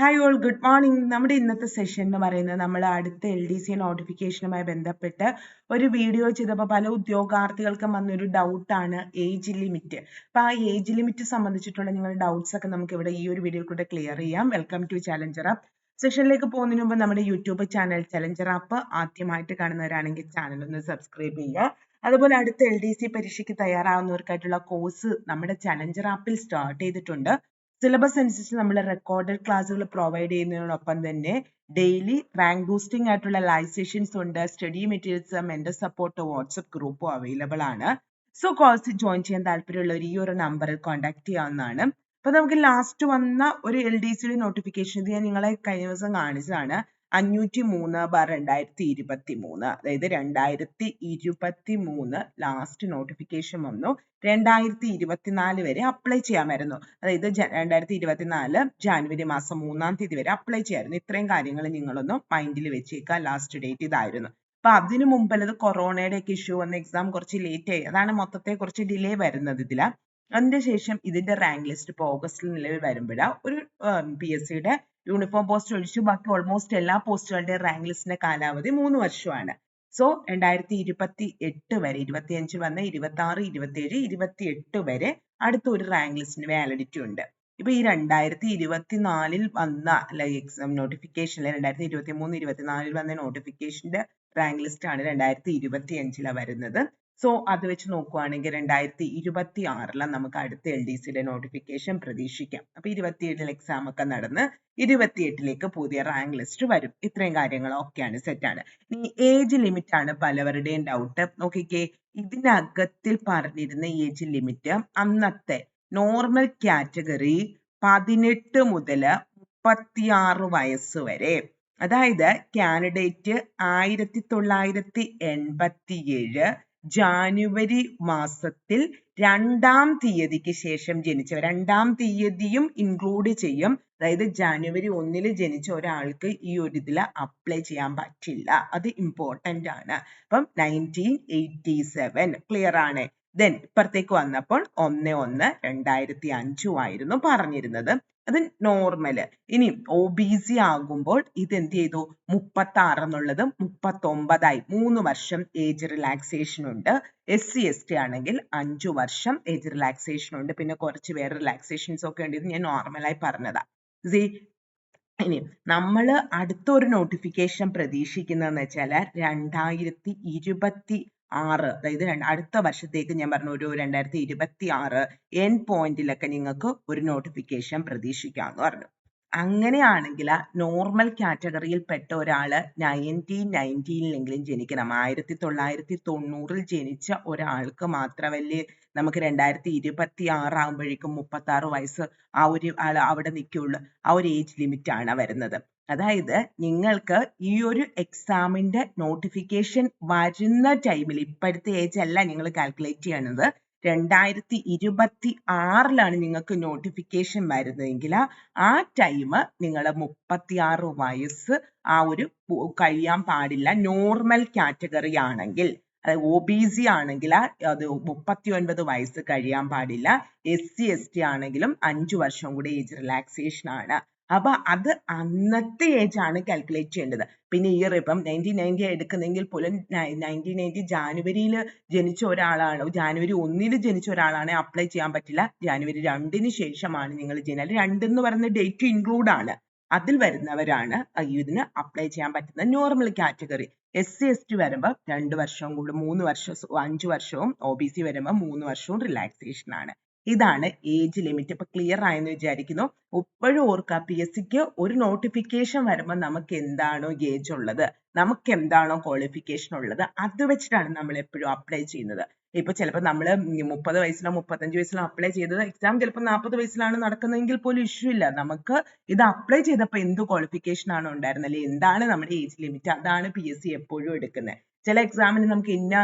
Hi all good morning നമ്മുടെ ഇന്നത്തെ session എന്ന് പറയുന്നത് നമ്മൾ അടുത്ത എൽ ഡി സി നോട്ടിഫിക്കേഷനുമായി ബന്ധപ്പെട്ട് ഒരു വീഡിയോ ചെയ്തപ്പോൾ പല ഉദ്യോഗാർത്ഥികൾക്കും വന്നൊരു ഡൗട്ടാണ് ഏജ് ലിമിറ്റ് അപ്പോൾ ആ ഏജ് ലിമിറ്റ് സംബന്ധിച്ചിട്ടുള്ള നിങ്ങളുടെ ഡൗട്ട്സ് ഒക്കെ നമുക്ക് ഇവിടെ ഈ ഒരു വീഡിയോയിൽ കൂടെ ക്ലിയർ ചെയ്യാം. വെൽക്കം ടു ചാലഞ്ചർ ആപ്പ് സെഷനിലേക്ക് പോകുന്നതിന് മുമ്പ് നമ്മുടെ യൂട്യൂബ് ചാനൽ ചലഞ്ചർ ആപ്പ് ആദ്യമായിട്ട് കാണുന്നവരാണെങ്കിൽ ചാനൽ ഒന്ന് സബ്സ്ക്രൈബ് ചെയ്യുക. അതുപോലെ അടുത്ത എൽ ഡി സി പരീക്ഷയ്ക്ക് തയ്യാറാവുന്നവർക്കായിട്ടുള്ള കോഴ്സ് നമ്മുടെ ചലഞ്ചർ ആപ്പിൽ സ്റ്റാർട്ട് ചെയ്തിട്ടുണ്ട്. സിലബസ് അനുസരിച്ച് നമ്മൾ റെക്കോർഡഡ് ക്ലാസ്സുകൾ പ്രൊവൈഡ് ചെയ്യുന്നതിനോടൊപ്പം തന്നെ ഡെയിലി റാങ്ക് ബൂസ്റ്റിംഗ് ആയിട്ടുള്ള ലൈവ് സെഷൻസ് ഉണ്ട് study materials mentor support WhatsApp ഗ്രൂപ്പും അവൈലബിൾ ആണ്. സോ കോഴ്സ് ജോയിൻ ചെയ്യാൻ താല്പര്യമുള്ളവർ ഈ ഒരു നമ്പറിൽ കോൺടാക്ട് ചെയ്യാവുന്നതാണ്. അപ്പൊ നമുക്ക് ലാസ്റ്റ് വന്ന ഒരു എൽ ഡി സിയുടെ നോട്ടിഫിക്കേഷൻ ഇത് ഞാൻ നിങ്ങളെ കഴിഞ്ഞ ദിവസം കാണിച്ചതാണ്. അഞ്ഞൂറ്റി മൂന്ന് ബാർ രണ്ടായിരത്തി ഇരുപത്തി മൂന്ന് അതായത് രണ്ടായിരത്തി ഇരുപത്തി മൂന്ന് ലാസ്റ്റ് നോട്ടിഫിക്കേഷൻ വന്നു. രണ്ടായിരത്തി ഇരുപത്തിനാല് വരെ അപ്ലൈ ചെയ്യാമായിരുന്നു അതായത് രണ്ടായിരത്തി ഇരുപത്തിനാല് ജാനുവരി മാസം മൂന്നാം തീയതി വരെ അപ്ലൈ ചെയ്യാമായിരുന്നു ഇത്രയും കാര്യങ്ങൾ നിങ്ങളൊന്ന് മൈൻഡിൽ വെച്ചേക്കുക ലാസ്റ്റ് ഡേറ്റ് ഇതായിരുന്നു. അപ്പൊ അതിനു മുമ്പല്ലത് കൊറോണയുടെ ഒക്കെ ഇഷ്യൂ വന്ന എക്സാം കുറച്ച് ലേറ്റ് ആയി. അതാണ് മൊത്തത്തെ കുറച്ച് ഡിലേ വരുന്നത് ഇതിലാ. അതിന്റെ ശേഷം ഇതിന്റെ റാങ്ക് ലിസ്റ്റ് ഇപ്പൊ ഓഗസ്റ്റിൽ നിലവിൽ വരുമ്പോഴാ ഒരു പി എസ് സിയുടെ യൂണിഫോം പോസ്റ്റ് ഒഴിച്ചു. ബാക്കി ഓൾമോസ്റ്റ് എല്ലാ പോസ്റ്റുകളുടെ റാങ്ക് ലിസ്റ്റിന്റെ കാലാവധി മൂന്ന് വർഷമാണ്. സോ രണ്ടായിരത്തി ഇരുപത്തി എട്ട് വരെ ഇരുപത്തി അഞ്ച് വന്ന ഇരുപത്തി ആറ് ഇരുപത്തി ഏഴ് ഇരുപത്തി എട്ട് വരെ അടുത്ത ഒരു റാങ്ക് ലിസ്റ്റിന് വാലിഡിറ്റി ഉണ്ട്. ഇപ്പൊ ഈ രണ്ടായിരത്തി ഇരുപത്തിനാലിൽ വന്ന എക്സാം നോട്ടിഫിക്കേഷനിൽ രണ്ടായിരത്തി ഇരുപത്തി മൂന്ന് ഇരുപത്തിനാലിൽ വന്ന നോട്ടിഫിക്കേഷന്റെ റാങ്ക് ലിസ്റ്റ് ആണ് രണ്ടായിരത്തി ഇരുപത്തി അഞ്ചിലാണ് വരുന്നത്. സോ അത് വെച്ച് നോക്കുവാണെങ്കിൽ രണ്ടായിരത്തി ഇരുപത്തി ആറിലാണ് നമുക്ക് അടുത്ത എൽ ഡി സിയുടെ നോട്ടിഫിക്കേഷൻ പ്രതീക്ഷിക്കാം. അപ്പൊ ഇരുപത്തിയേഴിൽ എക്സാം ഒക്കെ നടന്ന് ഇരുപത്തിയെട്ടിലേക്ക് പുതിയ റാങ്ക് ലിസ്റ്റ് വരും. ഇത്രയും കാര്യങ്ങളൊക്കെയാണ് സെറ്റാണ് ഈ ഏജ് ലിമിറ്റ് ആണ് പലവരുടെയും ഡൗട്ട് നോക്കിക്കേ ഇതിനകത്തിൽ പറഞ്ഞിരുന്ന ഏജ് ലിമിറ്റ് അന്നത്തെ നോർമൽ കാറ്റഗറി പതിനെട്ട് മുതൽ മുപ്പത്തിയാറ് വയസ്സ് വരെ. അതായത് കാൻഡിഡേറ്റ് ആയിരത്തി തൊള്ളായിരത്തി എൺപത്തി ഏഴ് ജാനുവരി മാസത്തിൽ രണ്ടാം തീയതിക്ക് ശേഷം ജനിച്ചവർ. രണ്ടാം തീയതിയും ഇൻക്ലൂഡ് ചെയ്യും. അതായത് ജാനുവരി ഒന്നിൽ ജനിച്ച ഒരാൾക്ക് ഈ ഒരു ഇതിൽ അപ്ലൈ ചെയ്യാൻ പറ്റില്ല. അത് ഇമ്പോർട്ടന്റ് ആണ്. അപ്പം നയന്റീൻ എയ്റ്റി സെവൻ ക്ലിയർ ആണ്. ദെൻ ഇപ്പുറത്തേക്ക് വന്നപ്പോൾ ഒന്ന് ഒന്ന് രണ്ടായിരത്തി അഞ്ചും ആയിരുന്നു പറഞ്ഞിരുന്നത്. അത് നോർമൽ ഇനി ഒ ബി സി ആകുമ്പോൾ ഇത് എന്ത് ചെയ്തു? മുപ്പത്തി ആറ് എന്നുള്ളത് മുപ്പത്തി ഒമ്പതായി മൂന്ന് വർഷം ഏജ് റിലാക്സേഷൻ ഉണ്ട്. എസ് സി എസ് ടി ആണെങ്കിൽ അഞ്ചു വർഷം ഏജ് റിലാക്സേഷൻ ഉണ്ട്. പിന്നെ കുറച്ച് വേറെ റിലാക്സേഷൻസ് ഒക്കെ ഉണ്ട്. ഇത് ഞാൻ നോർമലായി പറഞ്ഞതാ. സി ഇനി നമ്മൾ അടുത്തൊരു നോട്ടിഫിക്കേഷൻ പ്രതീക്ഷിക്കുന്നതെന്ന് വെച്ചാൽ രണ്ടായിരത്തി ഇരുപത്തി ആറ്. അതായത് അടുത്ത വർഷത്തേക്ക് ഞാൻ പറഞ്ഞു ഒരു രണ്ടായിരത്തി ഇരുപത്തി ആറ് എൻ പോയിന്റിലൊക്കെ നിങ്ങൾക്ക് ഒരു നോട്ടിഫിക്കേഷൻ പ്രതീക്ഷിക്കാമെന്ന് പറഞ്ഞു. അങ്ങനെയാണെങ്കിൽ നോർമൽ കാറ്റഗറിയിൽ പെട്ട ഒരാൾ നയന്റീൻ നയന്റീനിലെങ്കിലും ജനിക്കണം. ആയിരത്തി തൊള്ളായിരത്തി തൊണ്ണൂറിൽ ജനിച്ച ഒരാൾക്ക് മാത്രമല്ലേ നമുക്ക് രണ്ടായിരത്തി ഇരുപത്തി ആറാകുമ്പോഴേക്കും മുപ്പത്തി ആറ് വയസ്സ് ആ ഒരു ആൾ അവിടെ നിൽക്കുള്ളൂ. ആ ഒരു ഏജ് ലിമിറ്റ് ആണ് വരുന്നത്. അതായത് നിങ്ങൾക്ക് ഈ ഒരു എക്സാമിന്റെ നോട്ടിഫിക്കേഷൻ വരുന്ന ടൈമിൽ ഇപ്പോഴത്തെ ഏജ് അല്ല നിങ്ങൾ കാൽക്കുലേറ്റ് ചെയ്യണത് രണ്ടായിരത്തി ഇരുപത്തി ആറിലാണ് നിങ്ങൾക്ക് നോട്ടിഫിക്കേഷൻ വരുന്നതെങ്കിൽ ആ ടൈം നിങ്ങൾ മുപ്പത്തിയാറ് വയസ്സ് ആ ഒരു കഴിയാൻ പാടില്ല. നോർമൽ കാറ്റഗറി ആണെങ്കിൽ അതായത് ഒ ബി സി ആണെങ്കിൽ അത് മുപ്പത്തി ഒൻപത് വയസ്സ് കഴിയാൻ പാടില്ല. എസ് സി എസ് ടി ആണെങ്കിലും അഞ്ചു വർഷം കൂടി ഏജ് റിലാക്സേഷൻ ആണ്. അപ്പൊ അത് അന്നത്തെ ഏജ് ആണ് കാൽക്കുലേറ്റ് ചെയ്യേണ്ടത്. പിന്നെ ഇയർ ഇപ്പം നയന്റീൻ നയന്റി എടുക്കുന്നെങ്കിൽ പോലും നയന്റീൻ നയന്റി ജാനുവരിയിൽ ജനിച്ച ഒരാളാണ്. ജാനുവരി ഒന്നിൽ ജനിച്ച ഒരാളാണ് അപ്ലൈ ചെയ്യാൻ പറ്റില്ല. ജാനുവരി രണ്ടിന് ശേഷമാണ് നിങ്ങൾ ജനുവരി രണ്ട് എന്ന് പറയുന്ന ഡേറ്റ് ഇൻക്ലൂഡ് ആണ്. അതിൽ വരുന്നവരാണ് ഇതിന് അപ്ലൈ ചെയ്യാൻ പറ്റുന്ന normal category S C S T വരുമ്പോൾ രണ്ട് വർഷവും കൂടി മൂന്ന് വർഷം അഞ്ച് വർഷവും ഒ ബി സി വരുമ്പോൾ മൂന്ന് വർഷവും റിലാക്സേഷൻ ആണ്. ഇതാണ് ഏജ് ലിമിറ്റ് ഇപ്പൊ ക്ലിയർ ആയെന്ന് വിചാരിക്കുന്നു. എപ്പോഴും ഓർക്കുക പി എസ് സിക്ക് ഒരു നോട്ടിഫിക്കേഷൻ വരുമ്പോൾ നമുക്ക് എന്താണോ ഏജ് ഉള്ളത്? നമുക്ക് എന്താണോ ക്വാളിഫിക്കേഷൻ ഉള്ളത്? അത് വെച്ചിട്ടാണ് നമ്മൾ എപ്പോഴും അപ്ലൈ ചെയ്യുന്നത്. ഇപ്പൊ ചിലപ്പോൾ നമ്മൾ മുപ്പത് വയസ്സിലോ മുപ്പത്തഞ്ച് വയസ്സിലോ അപ്ലൈ ചെയ്തത് എക്സാം ചിലപ്പോൾ നാൽപ്പത് വയസ്സിലാണ് നടക്കുന്നതെങ്കിൽ പോലും ഇഷ്യൂ ഇല്ല. നമുക്ക് ഇത് അപ്ലൈ ചെയ്തപ്പോൾ എന്ത് ക്വാളിഫിക്കേഷൻ ആണ് ഉണ്ടായിരുന്നത്? അല്ലെങ്കിൽ എന്താണ് നമ്മുടെ ഏജ് ലിമിറ്റ് അതാണ് പി എസ് സി എപ്പോഴും എടുക്കുന്നത്. ചില എക്സാമിന് നമുക്ക് ഇന്ന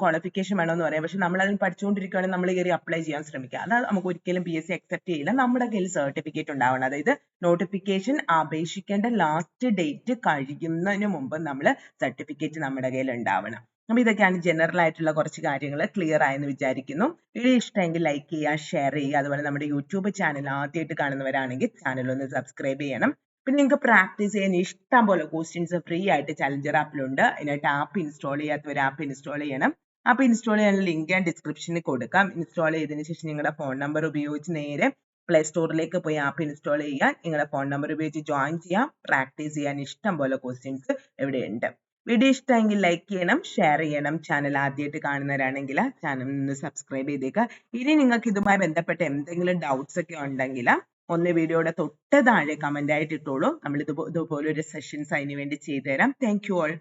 ക്വാളിഫിക്കേഷൻ വേണമെന്ന് പറയാം. പക്ഷെ നമ്മൾ അതിന് പഠിച്ചുകൊണ്ടിരിക്കുകയാണെങ്കിൽ നമ്മൾ കയറി അപ്ലൈ ചെയ്യാൻ ശ്രമിക്കുക അത് നമുക്ക് ഒരിക്കലും പി എസ് സി അക്സെപ്റ്റ് ചെയ്യില്ല. നമ്മുടെ കയ്യിൽ സർട്ടിഫിക്കറ്റ് ഉണ്ടാവണം. അതായത് നോട്ടിഫിക്കേഷൻ അപേക്ഷിക്കേണ്ട ലാസ്റ്റ് ഡേറ്റ് കഴിയുന്നതിന് മുമ്പ് നമ്മൾ സർട്ടിഫിക്കറ്റ് നമ്മുടെ കയ്യിൽ ഉണ്ടാവണം. അപ്പൊ ഇതൊക്കെയാണ് ജനറൽ ആയിട്ടുള്ള കുറച്ച് കാര്യങ്ങൾ ക്ലിയർ ആയെന്ന് വിചാരിക്കുന്നു. വീഡിയോ ഇഷ്ടമെങ്കിൽ ലൈക്ക് ചെയ്യുക ഷെയർ ചെയ്യുക. അതുപോലെ നമ്മുടെ യൂട്യൂബ് ചാനൽ ആദ്യമായിട്ട് കാണുന്നവരാണെങ്കിൽ ചാനൽ ഒന്ന് സബ്സ്ക്രൈബ് ചെയ്യണം. പിന്നെ നിങ്ങൾക്ക് പ്രാക്ടീസ് ചെയ്യാൻ ഇഷ്ടം പോലെ ക്വസ്റ്റ്യൻസ് ഫ്രീ ആയിട്ട് ചലഞ്ചർ ആപ്പിലുണ്ട് അതിനായിട്ട് ആപ്പ് ഇൻസ്റ്റാൾ ചെയ്യാത്തവർ ആപ്പ് ഇൻസ്റ്റാൾ ചെയ്യണം. ആപ്പ് ഇൻസ്റ്റാൾ ചെയ്യാൻ ലിങ്ക് ഞാൻ ഡിസ്ക്രിപ്ഷനിൽ കൊടുക്കാം. ഇൻസ്റ്റാൾ ചെയ്തതിന് ശേഷം നിങ്ങളുടെ ഫോൺ നമ്പർ ഉപയോഗിച്ച് നേരെ പ്ലേ സ്റ്റോറിലേക്ക് പോയി ആപ്പ് ഇൻസ്റ്റാൾ ചെയ്യാൻ നിങ്ങളുടെ ഫോൺ നമ്പർ ഉപയോഗിച്ച് ജോയിൻ ചെയ്യാം. പ്രാക്ടീസ് ചെയ്യാൻ ഇഷ്ടം പോലെ ക്വസ്റ്റ്യൻസ് ഇവിടെയുണ്ട്. വീഡിയോ ഇഷ്ടമെങ്കിൽ ലൈക്ക് ചെയ്യണം ഷെയർ ചെയ്യണം. ചാനൽ ആദ്യമായിട്ട് കാണുന്നവരാണെങ്കിൽ ചാനൽ ഒന്ന് സബ്സ്ക്രൈബ് ചെയ്തേക്കുക. ഇനി നിങ്ങൾക്ക് ഇതുമായി ബന്ധപ്പെട്ട എന്തെങ്കിലും ഡൗട്ട്സ് ഒക്കെ ഉണ്ടെങ്കിൽ ഒന്ന് വീഡിയോയുടെ തൊട്ട് താഴെ കമന്റ് ആയിട്ട് ഇട്ടോളൂ. നമ്മൾ ഇതുപോലെ ഒരു സെഷൻസ് അതിന് വേണ്ടി ചെയ്തു തരാം താങ്ക് യു ഓൾ